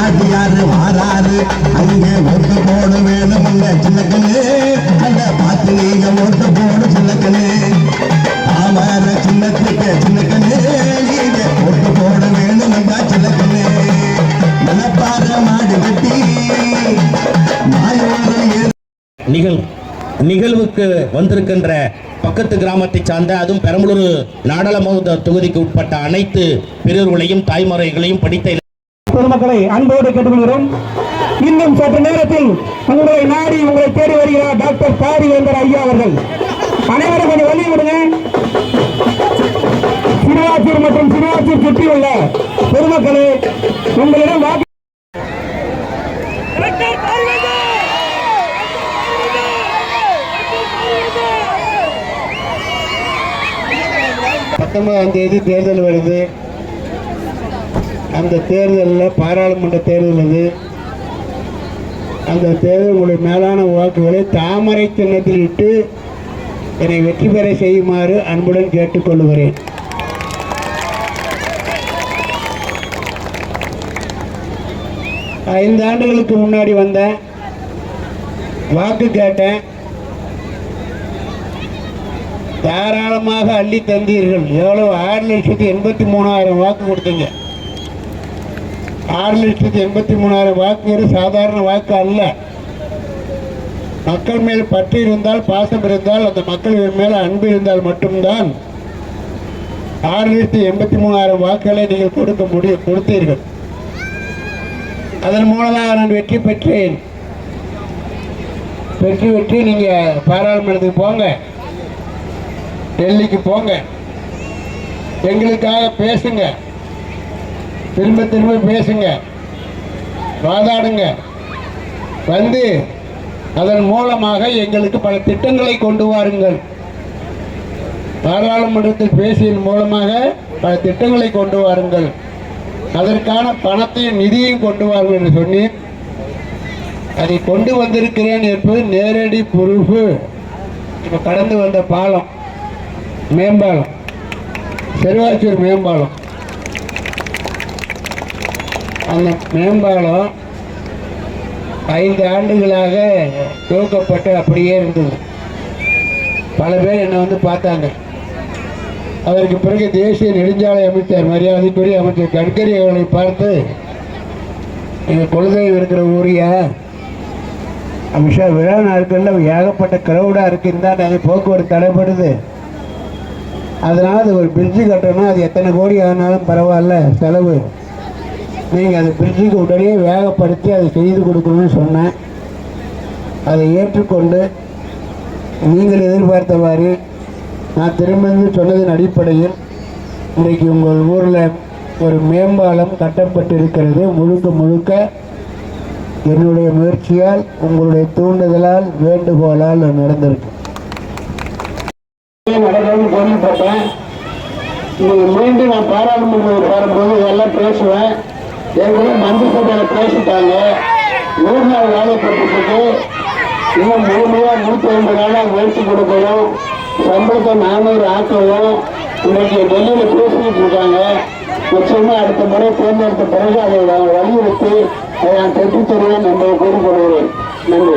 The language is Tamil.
ஆதியாரு வாராரு. அங்கே ஓட்டு போடு வேணும் உங்க சின்னக்கண்ணு. அந்த பார்த்து நீங்க ஓட்டு போடு சின்னக்கண்ணு. தாமர சின்னத்துக்கு சின்னக்கண்ணு. நீங்க ஓட்டு போட வேணும் உங்க சின்னக்கண்ணு. மனப்பாற மாடு கட்டி நிகழ் நிகழ்வுக்கு வந்திருக்கின்ற பக்கத்து கிராமத்தை சார்ந்த அதுவும் பெரம்பலூர் நாடாளுமன்ற தொகுதிக்கு உட்பட்ட அனைத்து பெரியவர்களையும் தாய்மறைகளையும் படித்த பொதுமக்களை அன்போடு கேட்டுக்கொள்கிறோம். இன்னும் சற்று நேரத்தில் உங்களை நாடி உங்களை தேடி வருகிறார் டாக்டர் பாரிவேந்தர் ஐயா அவர்கள். அனைவரும் கொஞ்சம் வழி விடுங்க. சிறுவாச்சூர் மற்றும் சிறுவாச்சூர் சுற்றியுள்ள பொதுமக்களே உங்களிடம் வாக்கு பத்தொன்பதாம் தேதி தேர்தல் வருது. அந்த தேர்தலில் பாராளுமன்ற தேர்தல் அது. அந்த தேர்தலுடைய மேலான வாக்குகளை தாமரை சின்னத்தில் இட்டு என்னை வெற்றி பெற செய்யுமாறு அன்புடன் கேட்டுக்கொள்கிறேன் ஐந்து ஆண்டுகளுக்கு முன்னாடி வந்தேன் வாக்கு கேட்டேன். தாராளமாக அள்ளி தந்தீர்கள். எவ்வளவு? ஆறு லட்சத்தி எண்பத்தி மூணாயிரம் வாக்கு கொடுத்தீங்க. ஆறு லட்சத்தி எண்பத்தி மூணாயிரம் வாக்குங்கிறது சாதாரண வாக்கு அல்ல. மக்கள் மேல் பற்று இருந்தால் பாசம் இருந்தால் அந்த மக்கள் மேல் அன்பு இருந்தால் மட்டும்தான் ஆறு லட்சத்தி எண்பத்தி மூணாயிரம் வாக்குகளை நீங்கள் கொடுக்க முடியும் கொடுத்தீர்கள். அதன் மூலமாக நான் வெற்றி பெற்றேன். பெற்று வெற்றி நீங்கள் பாராளுமன்றத்துக்கு போங்க. டெல்லிக்கு போங்க. எங்களுக்காக பேசுங்க. திரும்ப திரும்ப பேசுங்க. வாதாடுங்க. வந்து அதன் மூலமாக எங்களுக்கு பல திட்டங்களை கொண்டு வாருங்கள். பாராளுமன்றத்தில் பேசியதன் மூலமாக பல திட்டங்களை கொண்டு வாருங்கள். அதற்கான பணத்தையும் நிதியும் கொண்டு வாருங்கள் என்று சொன்னேன். அதை கொண்டு வந்திருக்கிறேன் என்பது நேரடி பொறுப்பு. இப்போ கடந்து வந்த பாலம் மேம்பாலம். செருவாச்சூர் மேம்பாலம். அந்த மேம்பாலம் ஐந்து ஆண்டுகளாக துவக்கப்பட்டு அப்படியே இருந்தது. பல பேர் என்னை வந்து பார்த்தாங்க. அதற்கு பிறகு தேசிய நெடுஞ்சாலை அமைச்சர் மரியாதைக்குரிய அமைச்சர் கட்கரி அவர்களை பார்த்து எங்கள் குலதெய்வம் இருக்கிற ஊரியா? அமிஷா விழா நாட்களில் ஏகப்பட்ட கிரௌடாக இருக்குன்னு தான் அது போக்குவரத்து தடைப்படுது அதனால் அது ஒரு பிரிட்ஜு கட்டணும் அது எத்தனை கோடி ஆனாலும் பரவாயில்ல. செலவு நீங்கள் அது பிரிட்ஜுக்கு உடனே வேகப்படுத்தி அதை செய்து கொடுக்கணும்னு சொன்னேன். அதை ஏற்றுக்கொண்டு நீங்கள் எதிர்பார்த்தவாறு நான் திரும்ப சொன்னதன் அடிப்படையில் இன்றைக்கு உங்கள் ஊரில் ஒரு மேம்பாலம் கட்டப்பட்டிருக்கிறது. முழுக்க முழுக்க என்னுடைய முயற்சியால் உங்களுடைய தூண்டுதலால் வேண்டுகோளால் நடந்திருக்கு. நடக்கணும்னு கேள்விப்பட்டேன். நீங்கள் மீண்டும் நான் பாராளுமன்றம் வரும்போது இதெல்லாம் பேசுவேன். ஏற்கனவே மந்திரி சபையில் பேசிட்டாங்க. நூறு நாள் வேலை போட்டுட்டு இன்னும் முழுமையாக நூற்றி ஐம்பது நாளாக முயற்சி கொடுக்கணும் சம்பளத்தை நானூறு ஆக்கணும் இன்னைக்கு டெல்லியில் பேசிக்கிட்டு இருக்காங்க. நிச்சயமாக அடுத்த முறை தேர்ந்தெடுத்த பிறகு அதை வலியுறுத்தி அதை நான் பெற்றுத் தருவேன் என்பதை கூறிக்கொள்கிறேன். நன்றி.